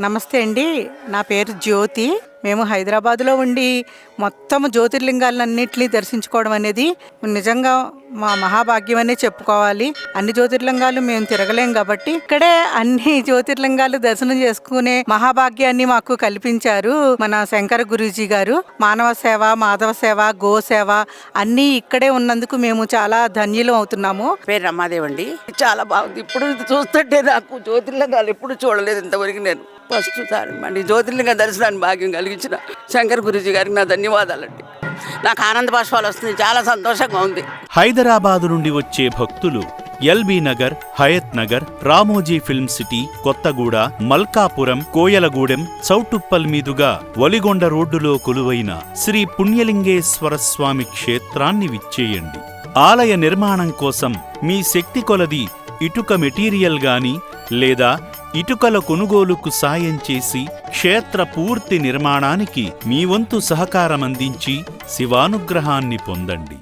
నమస్తే అండి. నా పేరు జ్యోతి. మేము హైదరాబాద్లో ఉండి మొత్తం జ్యోతిర్లింగాలన్నింటినీ దర్శించుకోవడం అనేది నిజంగా మా మహాభాగ్యం అనే చెప్పుకోవాలి. అన్ని జ్యోతిర్లింగాలు మేము తిరగలేం కాబట్టి ఇక్కడే అన్ని జ్యోతిర్లింగాలు దర్శనం చేసుకునే మహాభాగ్యాన్ని మాకు కల్పించారు మన శంకర గురూజీ గారు. మానవ సేవ మాధవ సేవ గో సేవ అన్నీ ఇక్కడే ఉన్నందుకు మేము చాలా ధన్యులం అవుతున్నాము. పేరు రమాదేవ్ అండి. చాలా బాగుంది. ఇప్పుడు చూస్తుంటే నాకు జ్యోతిర్లింగాలు ఎప్పుడు చూడలేదు ఇంతవరకు నేను. ఫస్ట్ సారి అండి. జ్యోతిర్లింగ దర్శనాన్ని భాగ్యం కలిగించిన శంకర్ గురూజీ గారికి నా ధన్యవాదాలండి. నాకు ఆనంద బాష్పాలు వస్తుంది చాలా సంతోషంగా ఉంది. హైదరాబాదు నుండి వచ్చే భక్తులు LB Nagar Hayath Nagar Ramoji film city Kothaguda Malkapuram Koyalagudem Choutuppal మీదుగా వలిగొండ రోడ్డులో కొలువైన శ్రీ పుణ్యలింగేశ్వర స్వామి క్షేత్రాన్ని విచ్చేయండి. ఆలయ నిర్మాణం కోసం మీ శక్తి కొలది ఇటుక మెటీరియల్ గాని లేదా ఇటుకల కొనుగోలుకు సాయం చేసి క్షేత్ర పూర్తి నిర్మాణానికి మీ వంతు సహకారమందించి శివానుగ్రహాన్ని పొందండి.